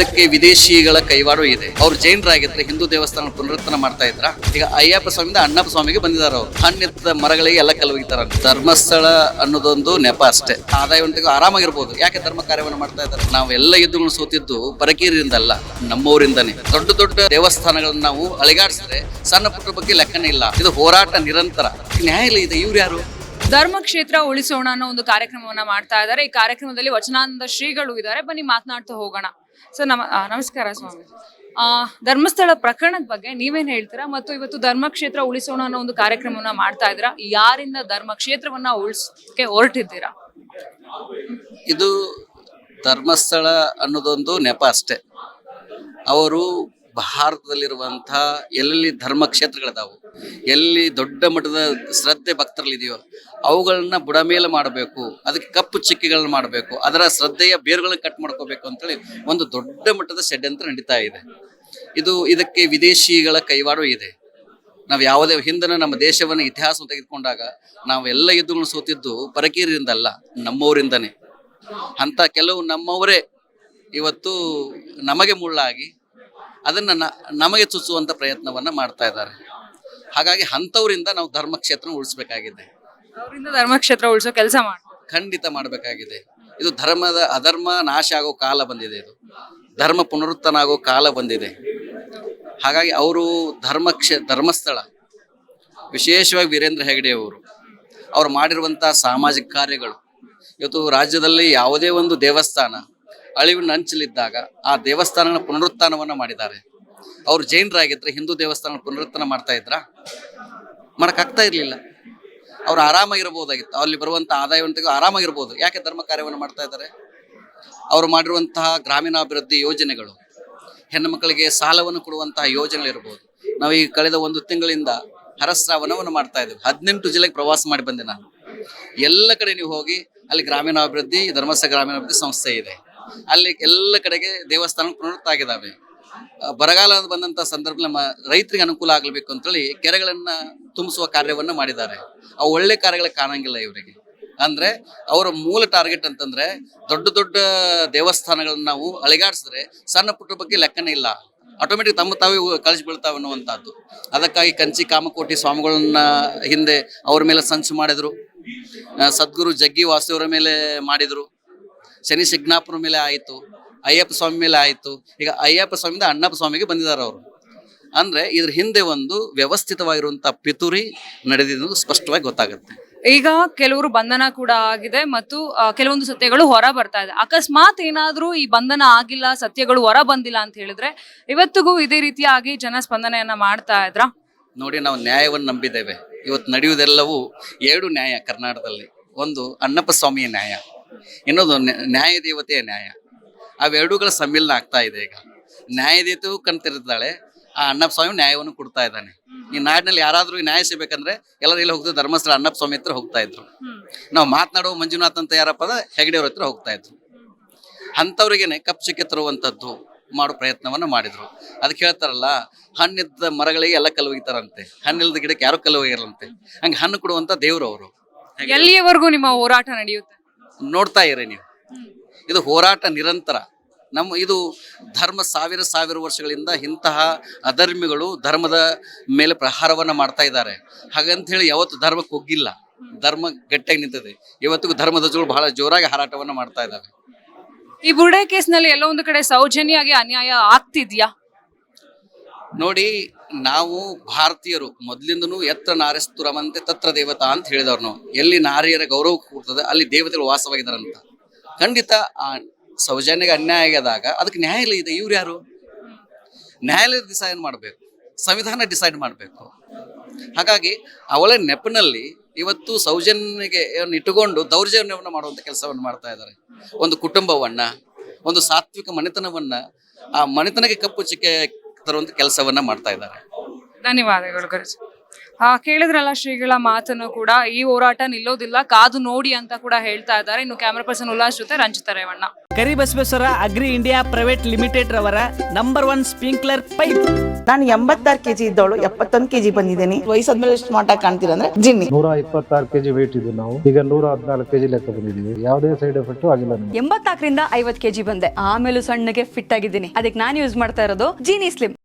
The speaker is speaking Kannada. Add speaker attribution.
Speaker 1: ಇದಕ್ಕೆ ವಿದೇಶಿಗಳ ಕೈವಾಡು ಇದೆ. ಅವ್ರು ಜೈನರಾಗಿದ್ರೆ ಹಿಂದೂ ದೇವಸ್ಥಾನ ಪುನರುತ್ಥಾನ ಮಾಡ್ತಾ ಇದ್ರ? ಈಗ ಅಯ್ಯಪ್ಪ ಸ್ವಾಮಿಯಿಂದ ಅಣ್ಣಪ್ಪ ಸ್ವಾಮಿಗೆ ಬಂದಿದ್ದಾರೆ ಅವರು. ಹಣ್ಣಿದ್ದ ಮರಗಳಿಗೆ ಎಲ್ಲ ಕಲುಗಿತಾರ. ಧರ್ಮಸ್ಥಳ ಅನ್ನೋದೊಂದು ನೆಪ ಅಷ್ಟೇ. ಆದಾಯವಂತಿಗೂ ಆರಾಮಾಗಿರ್ಬೋದು. ಯಾಕೆ ಧರ್ಮ ಕಾರ್ಯವನ್ನು ಮಾಡ್ತಾ ಇದ್ದಾರೆ? ನಾವು ಎಲ್ಲ ಯುದ್ಧಗಳು ಸೋತಿದ್ದು ಪರಕೀರಿಂದಲ್ಲ ನಮ್ಮೂರಿಂದನೇ. ದೊಡ್ಡ ದೊಡ್ಡ ದೇವಸ್ಥಾನಗಳನ್ನ ನಾವು ಅಳಿಗಾಡಿಸಿದ್ರೆ ಸಣ್ಣ ಪುಟ್ಟ ಬಗ್ಗೆ ಲೆಕ್ಕನೇ ಇಲ್ಲ. ಇದು ಹೋರಾಟ ನಿರಂತರ. ನ್ಯಾಯಾಲಯ ಇದೆ. ಇವ್ರು ಯಾರು?
Speaker 2: ಧರ್ಮಕ್ಷೇತ್ರ ಉಳಿಸೋಣ ಅನ್ನೋ ಒಂದು ಕಾರ್ಯಕ್ರಮವನ್ನ ಮಾಡ್ತಾ ಇದ್ದಾರೆ. ಈ ಕಾರ್ಯಕ್ರಮದಲ್ಲಿ ವಚನಾನಂದ ಶ್ರೀಗಳು ಇದ್ದಾರೆ. ಬನ್ನಿ ಮಾತನಾಡ್ತಾ ಹೋಗೋಣ. ಸೊ ನಮ ನಮಸ್ಕಾರ ಸ್ವಾಮಿ. ಆ, ಧರ್ಮಸ್ಥಳ ಪ್ರಕರಣದ ಬಗ್ಗೆ ನೀವೇನ್ ಹೇಳ್ತೀರಾ? ಮತ್ತು ಇವತ್ತು ಧರ್ಮಕ್ಷೇತ್ರ ಉಳಿಸೋಣ ಅನ್ನೋ ಒಂದು ಕಾರ್ಯಕ್ರಮವನ್ನ ಮಾಡ್ತಾ ಇದ್ದೀರಾ? ಯಾರಿಂದ ಧರ್ಮಕ್ಷೇತ್ರವನ್ನ ಉಳಿಸಕ್ಕೆ ಹೊರಟಿದ್ದೀರಾ?
Speaker 1: ಇದು ಧರ್ಮಸ್ಥಳ ಅನ್ನೋದೊಂದು ನೆಪ ಅಷ್ಟೆ. ಅವರು ಭಾರತದಲ್ಲಿರುವಂಥ ಎಲ್ಲೆಲ್ಲಿ ಧರ್ಮ ಕ್ಷೇತ್ರಗಳಿದಾವು, ಎಲ್ಲಿ ದೊಡ್ಡ ಮಟ್ಟದ ಶ್ರದ್ಧೆ ಭಕ್ತರಲ್ಲಿದೆಯೋ ಅವುಗಳನ್ನ ಬುಡಮೇಲೆ ಮಾಡಬೇಕು, ಅದಕ್ಕೆ ಕಪ್ಪು ಚಿಕ್ಕಿಗಳನ್ನ ಮಾಡಬೇಕು, ಅದರ ಶ್ರದ್ಧೆಯ ಬೇರುಗಳನ್ನ ಕಟ್ ಮಾಡ್ಕೋಬೇಕು ಅಂತೇಳಿ ಒಂದು ದೊಡ್ಡ ಮಟ್ಟದ ಷಡ್ಯಂತ್ರ ನಡೀತಾ ಇದೆ. ಇದು ಇದಕ್ಕೆ ವಿದೇಶಿಗಳ ಕೈವಾಡು ಇದೆ. ನಾವು ಯಾವುದೇ ಹಿಂದಿನ ನಮ್ಮ ದೇಶವನ್ನು ಇತಿಹಾಸವನ್ನು ತೆಗೆದುಕೊಂಡಾಗ ನಾವೆಲ್ಲ ಯುದ್ಧಗಳನ್ನು ಸೋತಿದ್ದು ಪರಕೀರಿಂದಲ್ಲ ನಮ್ಮವರಿಂದನೇ. ಅಂತ ಕೆಲವು ನಮ್ಮವರೇ ಇವತ್ತು ನಮಗೆ ಮುಳ್ಳಾಗಿ ಅದನ್ನು ನ ನಮಗೆ ಚುಚ್ಚುವಂಥ ಪ್ರಯತ್ನವನ್ನು ಮಾಡ್ತಾ ಇದ್ದಾರೆ. ಹಾಗಾಗಿ ಅಂಥವರಿಂದ ನಾವು ಧರ್ಮಕ್ಷೇತ್ರ ಉಳಿಸ್ಬೇಕಾಗಿದೆ.
Speaker 2: ಅವರಿಂದ ಧರ್ಮಕ್ಷೇತ್ರ ಉಳಿಸೋ ಕೆಲಸ ಮಾಡಿ
Speaker 1: ಖಂಡಿತ ಮಾಡಬೇಕಾಗಿದೆ. ಇದು ಧರ್ಮದ ಅಧರ್ಮ ನಾಶ ಆಗೋ ಕಾಲ ಬಂದಿದೆ ಇದು. ಧರ್ಮ ಪುನರುತ್ಥಾನ ಆಗೋ ಕಾಲ ಬಂದಿದೆ. ಹಾಗಾಗಿ ಅವರು ಧರ್ಮಕ್ಷೇ ಧರ್ಮಸ್ಥಳ ವಿಶೇಷವಾಗಿ ವೀರೇಂದ್ರ ಹೆಗಡೆ ಅವರು ಅವ್ರು ಮಾಡಿರುವಂಥ ಸಾಮಾಜಿಕ ಕಾರ್ಯಗಳು. ಇವತ್ತು ರಾಜ್ಯದಲ್ಲಿ ಯಾವುದೇ ಒಂದು ದೇವಸ್ಥಾನ ಅಳಿವಿನ ಅಂಚಲಿದ್ದಾಗ ಆ ದೇವಸ್ಥಾನಗಳ ಪುನರುತ್ಥಾನವನ್ನ ಮಾಡಿದ್ದಾರೆ. ಅವ್ರು ಜೈನರಾಗಿದ್ರೆ ಹಿಂದೂ ದೇವಸ್ಥಾನ ಪುನರುತ್ಥಾನ ಮಾಡ್ತಾ ಇದ್ರ? ಮಾಡೋಕ್ಕಾಗ್ತಾ ಇರಲಿಲ್ಲ. ಅವ್ರು ಆರಾಮಾಗಿರ್ಬೋದಾಗಿತ್ತು. ಅಲ್ಲಿ ಬರುವಂಥ ಆದಾಯವಂತಿಗೂ ಆರಾಮಾಗಿರ್ಬೋದು. ಯಾಕೆ ಧರ್ಮ ಕಾರ್ಯವನ್ನು ಮಾಡ್ತಾ ಇದ್ದಾರೆ? ಅವರು ಮಾಡಿರುವಂತಹ ಗ್ರಾಮೀಣಾಭಿವೃದ್ಧಿ ಯೋಜನೆಗಳು. ಹೆಣ್ಣು ಮಕ್ಕಳಿಗೆ ಸಾಲವನ್ನು ಕೊಡುವಂತಹ ಯೋಜನೆಗಳಿರ್ಬೋದು. ನಾವು ಈಗ ಕಳೆದ ಒಂದು ತಿಂಗಳಿಂದ ಹರಸ್ರಾವನವನ್ನು ಮಾಡ್ತಾ ಇದ್ದೀವಿ. ಹದಿನೆಂಟು ಜಿಲ್ಲೆಗೆ ಪ್ರವಾಸ ಮಾಡಿ ಬಂದೆ ನಾನು. ಎಲ್ಲ ಕಡೆ ನೀವು ಹೋಗಿ ಅಲ್ಲಿ ಗ್ರಾಮೀಣಾಭಿವೃದ್ಧಿ ಧರ್ಮಸ್ಥ ಗ್ರಾಮೀಣಾಭಿವೃದ್ಧಿ ಸಂಸ್ಥೆ ಇದೆ. ಅಲ್ಲಿ ಎಲ್ಲ ಕಡೆಗೆ ದೇವಸ್ಥಾನ ಪುನರುತ್ತಾಗಿದ್ದಾವೆ ಬರಗಾಲ ಬಂದಂತ ಸಂದರ್ಭದಲ್ಲಿ ರೈತರಿಗೆ ಅನುಕೂಲ ಆಗಬೇಕು ಅಂತೇಳಿ ಕೆರೆಗಳನ್ನ ತುಂಬಿಸುವ ಕಾರ್ಯವನ್ನ ಮಾಡಿದ್ದಾರೆ. ಆ ಒಳ್ಳೆ ಕಾರ್ಯಗಳು ಕಾಣಂಗಿಲ್ಲ ಇವರಿಗೆ. ಅಂದ್ರೆ ಅವರ ಮೂಲ ಟಾರ್ಗೆಟ್ ಅಂತಂದ್ರೆ ದೊಡ್ಡ ದೊಡ್ಡ ದೇವಸ್ಥಾನಗಳನ್ನ ನಾವು ಅಳಿಗಾಡಿಸಿದ್ರೆ ಸಣ್ಣ ಪುಟ್ಟ ಬಗ್ಗೆ ಲೆಕ್ಕನೇ ಇಲ್ಲ. ಆಟೋಮೆಟಿಕ್ ತಮ್ಮ ತಾವೇ ಕಳಿಸಿ ಬೀಳ್ತಾವೆ ಅನ್ನುವಂಥದ್ದು ಅದಕ್ಕಾಗಿ ಕಂಚಿ, ಕಾಮಕೋಟಿ ಸ್ವಾಮಿಗಳನ್ನ ಹಿಂದೆ ಅವರ ಮೇಲೆ ಸಂಚು ಮಾಡಿದ್ರು. ಸದ್ಗುರು ಜಗ್ಗಿ ವಾಸಿಯವರ ಮೇಲೆ ಮಾಡಿದ್ರು. ಶನಿ ಸಿಗ್ನಾಪುರ ಮೇಲೆ ಆಯಿತು ಅಯ್ಯಪ್ಪ ಸ್ವಾಮಿ ಮೇಲೆ ಆಯಿತು ಈಗ ಅಯ್ಯಪ್ಪ ಸ್ವಾಮಿಯಿಂದ ಅಣ್ಣಪ್ಪ ಸ್ವಾಮಿಗೆ ಬಂದಿದ್ದಾರೆ ಅವರು. ಅಂದ್ರೆ ಇದ್ರ ಹಿಂದೆ ಒಂದು ವ್ಯವಸ್ಥಿತವಾಗಿರುವಂಥ ಪಿತುರಿ ನಡೆದಿದ್ದು ಸ್ಪಷ್ಟವಾಗಿ ಗೊತ್ತಾಗುತ್ತೆ.
Speaker 2: ಈಗ ಕೆಲವರು ಬಂಧನ ಕೂಡ ಆಗಿದೆ ಮತ್ತು ಕೆಲವೊಂದು ಸತ್ಯಗಳು ಹೊರ ಬರ್ತಾ ಇದೆ. ಅಕಸ್ಮಾತ್ ಏನಾದರೂ ಈ ಬಂಧನ ಆಗಿಲ್ಲ ಸತ್ಯಗಳು ಹೊರ ಬಂದಿಲ್ಲ ಅಂತ ಹೇಳಿದ್ರೆ ಇವತ್ತಿಗೂ ಇದೇ ರೀತಿಯಾಗಿ ಜನ ಸ್ಪಂದನೆಯನ್ನ ಮಾಡ್ತಾ ಇದ್ರ?
Speaker 1: ನೋಡಿ ನಾವು ನ್ಯಾಯವನ್ನು ನಂಬಿದ್ದೇವೆ. ಇವತ್ತು ನಡೆಯುವುದೆಲ್ಲವೂ ಎರಡು ನ್ಯಾಯ ಕರ್ನಾಟಕದಲ್ಲಿ. ಒಂದು ಅಣ್ಣಪ್ಪ ಸ್ವಾಮಿಯ ನ್ಯಾಯ. ಇನ್ನೊಂದು ನ್ಯಾಯ ದೇವತೆಯ ನ್ಯಾಯ. ಅವೆರಡೂಗಳ ಸಮ್ಮಿಲನ ಆಗ್ತಾ ಇದೆ ಈಗ. ನ್ಯಾಯ ದೇವತೆಯು ಕಣ್ತಿರ್ತಾಳೆ ಆ ಅಣ್ಣಪ್ಪ ಸ್ವಾಮಿ ನ್ಯಾಯವನ್ನು ಕೊಡ್ತಾ ಇದ್ದಾನೆ. ಈ ನಾಡಿನಲ್ಲಿ ಯಾರಾದರೂ ನ್ಯಾಯ ಸಿಗ್ಬೇಕಂದ್ರೆ ಎಲ್ಲರೂ ಇಲ್ಲಿ ಹೋಗ್ತಿದ್ರು, ಧರ್ಮಸ್ಥಳ ಅಣ್ಣಪ್ಪ ಸ್ವಾಮಿ ಹತ್ರ ಹೋಗ್ತಾ ಇದ್ರು. ನಾವು ಮಾತನಾಡುವ ಮಂಜುನಾಥ್ ಅಂತ ಯಾರಪ್ಪ ಅಂದ್ರೆ ಹೆಗಡೆಯವ್ರ ಹತ್ರ ಹೋಗ್ತಾ ಇದ್ರು. ಅಂಥವ್ರಿಗೇನೆ ಕಪ್ ಚಿಕ್ಕೆ ತರುವಂಥದ್ದು ಮಾಡೋ ಪ್ರಯತ್ನವನ್ನು ಮಾಡಿದ್ರು. ಅದಕ್ಕೆ ಹೇಳ್ತಾರಲ್ಲ, ಹಣ್ಣಿದ್ದ ಮರಗಳಿಗೆ ಎಲ್ಲ ಒಗಿತಾರಂತೆ ಹಣ್ಣಿಲ್ಲದ ಗಿಡಕ್ಕೆ ಯಾರು ಕಲುಗಿರಂತೆ ಹಂಗೆ ಹಣ್ಣು ಕೊಡುವಂಥ ದೇವ್ರು ಅವರು.
Speaker 2: ಎಲ್ಲಿಯವರೆಗೂ ನಿಮ್ಮ ಹೋರಾಟ ನಡೆಯುತ್ತೆ?
Speaker 1: ನೋಡ್ತಾ ಇರಿ ನೀವು. ಇದು ಹೋರಾಟ ನಿರಂತರ. ನಮ್ಮ ಇದು ಧರ್ಮ ಸಾವಿರ ಸಾವಿರ ವರ್ಷಗಳಿಂದ ಇಂತಹ ಅಧರ್ಮಿಗಳು ಧರ್ಮದ ಮೇಲೆ ಪ್ರಹಾರವನ್ನ ಮಾಡ್ತಾ ಇದ್ದಾರೆ. ಹಾಗಂತ ಹೇಳಿ ಯಾವತ್ತು ಧರ್ಮ ಕುಗ್ಗಿಲ್ಲ ಧರ್ಮ ಗಟ್ಟಿಯಾಗಿ ನಿಂತಿದೆ. ಇವತ್ತಿಗೂ ಧರ್ಮದ ಜೋಳು ಬಹಳ ಜೋರಾಗಿ ಹಾರಾಟವನ್ನು ಮಾಡ್ತಾ ಇದ್ದಾವೆ.
Speaker 2: ಈ ಬುರ್ಡೆ ಕೇಸ್ನಲ್ಲಿ ಎಲ್ಲೋ ಒಂದು ಕಡೆ ಸೌಜನ್ಯಾಗಿ ಅನ್ಯಾಯ ಆಗ್ತಿದ್ಯಾ?
Speaker 1: ನೋಡಿ, ನಾವು ಭಾರತೀಯರು ಮೊದಲಿಂದನೂ ಎತ್ರ ನಾರಿಸ್ತುರಮಂತೆ ತತ್ರ ದೇವತಾ ಅಂತ ಹೇಳಿದವ್ರು ನಾವು. ಎಲ್ಲಿ ನಾರಿಯರ ಗೌರವ ಕೂರ್ತದೆ, ಅಲ್ಲಿ ದೇವತೆಗಳು ವಾಸವಾಗಿದ್ದಾರಂತ. ಖಂಡಿತ ಆ ಸೌಜನ್ಯಗೆ ಅನ್ಯಾಯ ಆಗಿದಾಗ ಅದಕ್ಕೆ ನ್ಯಾಯಾಲಯ ಇದೆ. ಇವ್ರು ಯಾರು? ನ್ಯಾಯಾಲಯ ಡಿಸೈಡ್ ಮಾಡಬೇಕು, ಸಂವಿಧಾನ ಡಿಸೈಡ್ ಮಾಡಬೇಕು. ಹಾಗಾಗಿ ಅವಳ ನೆಪನಲ್ಲಿ ಇವತ್ತು ಸೌಜನ್ಯಗೆ ಇಟ್ಟುಕೊಂಡು ದೌರ್ಜನ್ಯವನ್ನು ಮಾಡುವಂಥ ಕೆಲಸವನ್ನು ಮಾಡ್ತಾ ಇದ್ದಾರೆ. ಒಂದು ಕುಟುಂಬವನ್ನ, ಒಂದು ಸಾತ್ವಿಕ ಮನೆತನವನ್ನ, ಆ ಮನೆತನಕ್ಕೆ ಕಪ್ಪು ಚಿಕ್ಕೆ ತರುವಂಥ ಕೆಲಸವನ್ನ ಮಾಡ್ತಾ ಇದ್ದಾರೆ.
Speaker 2: ಧನ್ಯವಾದಗಳು ಗುರುಜಿ. ಆ ಕೇಳಿದ್ರಲ್ಲ ಶ್ರೀಗಳ ಮಾತನ್ನು ಕೂಡ ಈ ಹೋರಾಟ ನಿಲ್ಲೋದಿಲ್ಲ ಕಾದು ನೋಡಿ ಅಂತ ಕೂಡ ಹೇಳ್ತಾ ಇದ್ದಾರೆ. ಇನ್ನು ಕ್ಯಾಮರಾ ಪರ್ಸನ್ ಉಲ್ಲಾಸ್ ಜೊತೆ Ranjitha Revanna.
Speaker 3: Karibasaveshwara agri India private limited ರವರ ನಂಬರ್ ಒನ್ ಸ್ಪ್ರಿಂಕ್ಲರ್ ಪೈಪ್.
Speaker 4: ನಾನು ಎಂಬತ್ತಾರು ಕೆಜಿ ಇದ್ದವಳು ಎಪ್ಪತ್ತೊಂದು ಕೆಜಿ ಬಂದಿದ್ದೀನಿ. ವಯಸ್ಸಾದ್ಮೇಲೆ ಸ್ಮಾರ್ಟ್ ಆಗಿ ಕಾಣ್ತೀರಾ ಅಂದ್ರೆ ಜಿನ್ನಿ.
Speaker 5: ನೂರ ಇಪ್ಪತ್ತಾರು ಕೆಜಿ ವೇಟ್ ಇದ್ದು ನಾವು. ಈಗ ನೂರ ಹದಿನಾಲ್ಕು ಕೆಜಿ ಲೆಕ್ಕ ಬಂದಿದ್ದೀವಿ. ಯಾವುದೇ ಸೈಡ್ ಎಫೆಕ್ಟ್ ಆಗಿಲ್ಲ ಎಂಬತ್ತಾಕರಿಂದ
Speaker 6: ಎಂಬತ್ನಾಲ್ಕರಿಂದ ಐವತ್ ಕೆಜಿ ಬಂದೆ. ಆಮೇಲೆ ಸಣ್ಣಗೆ ಫಿಟ್ ಆಗಿದ್ದೀನಿ. ಅದಕ್ಕೆ ನಾನು ಯೂಸ್ ಮಾಡ್ತಾ ಇರೋದು ಜೀನಿ ಸ್ಲಿಮ್